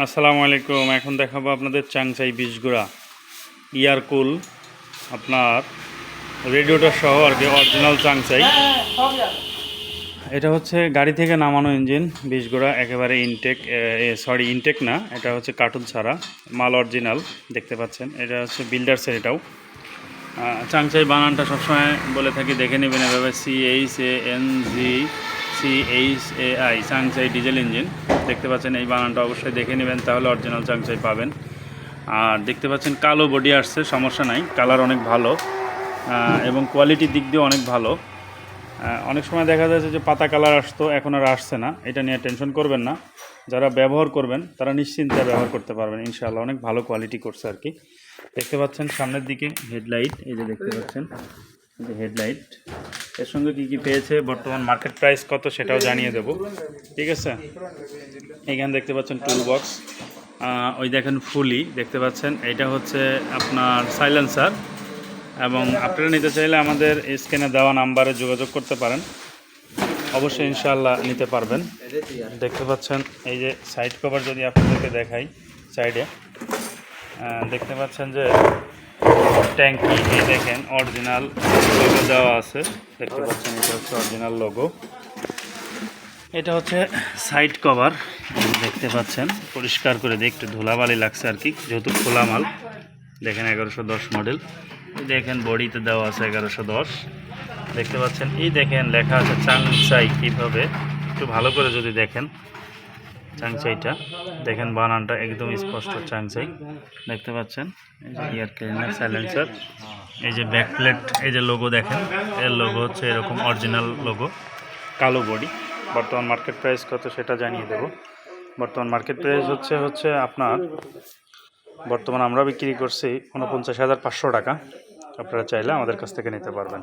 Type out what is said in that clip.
আসসালামু আলাইকুম। এখন দেখাবো আপনাদের চাংচাই বীজগুড়া ইয়ারকুল আপনার রেডিওটার সহ আর কি অরিজিনাল চাংচাই। এটা হচ্ছে গাড়ি থেকে নামানো ইঞ্জিন, বীজগুড়া একেবারে ইনটেক সরি ইনটেক না, এটা হচ্ছে কার্টুন ছাড়া, মাল অরিজিনাল দেখতে পাচ্ছেন। এটা হচ্ছে বিল্ডার্সের এটাও। চাংচাই বানানটা সবসময় বলে থাকি, দেখে নেবেন এভাবে C H A N G C H A I Changchai diesel engine দেখতে পাচ্ছেন এই বানানটা অবশ্যই দেখে নেবেন, তাহলে অরিজিনাল চাংচাই পাবেন। আর দেখতে পাচ্ছেন কালো বডি আসছে, সমস্যা নাই কালার অনেক ভালো এবং কোয়ালিটির দিক দিয়ে অনেক ভালো। অনেক সময় দেখা যাচ্ছে যে পাতা কালার আসতো, এখন আর আসছে না, এটা নিয়ে টেনশন করবেন না। যারা ব্যবহার করবেন, তারা নিশ্চিন্তে ব্যবহার করতে পারবেন, ইনশাআল্লাহ অনেক ভালো কোয়ালিটি করছে আর কি। দেখতে পাচ্ছেন সামনের দিকে হেডলাইট এই যে দেখতে পাচ্ছেন যে হেডলাইট এর সঙ্গে কী কী পেয়েছে, বর্তমান মার্কেট প্রাইস কত সেটাও জানিয়ে দেব। ঠিক আছে? এখানে দেখতে পাচ্ছেন টুল বক্স ওই দেখেন ফুলি, দেখতে পাচ্ছেন? এটা হচ্ছে আপনার সাইলেন্সার এবং আপনারা নিতে চাইলে আমাদের স্ক্রিনে দেওয়া নাম্বারে যোগাযোগ করতে পারেন। অবশ্যই ইনশাআল্লাহ নিতে পারবেন। দেখতে পাচ্ছেন, এই যে সাইড কভার যদি আপনাদেরকে দেখাই সাইডে দেখতে পাচ্ছেন যে ট্যাঙ্কি এই দেখেন অরিজিনাল লোগো দেওয়া আছে। দেখতে পাচ্ছেন এটা হচ্ছে অরিজিনাল লোগো এটা হচ্ছে সাইড কভার দেখতে পাচ্ছেন। পরিষ্কার করে দিয়ে একটু ধুলাবালি লাগছে আর কি যেহেতু খোলা মাল। দেখেন এগারোশো দশ মডেল দেখেন বডিতে দেওয়া আছে এগারোশো দশ। দেখতে পাচ্ছেন এই দেখেন লেখা আছে চাংচাই কীভাবে। একটু ভালো করে যদি দেখেন। চাংচাইটা দেখেন বানানটা একদম স্পষ্ট চাংচাই দেখতে পাচ্ছেন? এই যে ইয়ার ক্লিনার সাইলেন্সার এই যে ব্যাক প্লেট এই যে লোগো দেখেন। এর লোগো হচ্ছে এরকম অরিজিনাল লোগো কালো বডি। বর্তমান মার্কেট প্রাইস কত সেটা জানিয়ে দেব। বর্তমান মার্কেট প্রাইস হচ্ছে হচ্ছে আপনার, বর্তমান আমরা বিক্রি করছি উনপঞ্চাশ হাজার পাঁচশো টাকা। আপনারা চাইলে আমাদের কাছ থেকে নিতে পারবেন।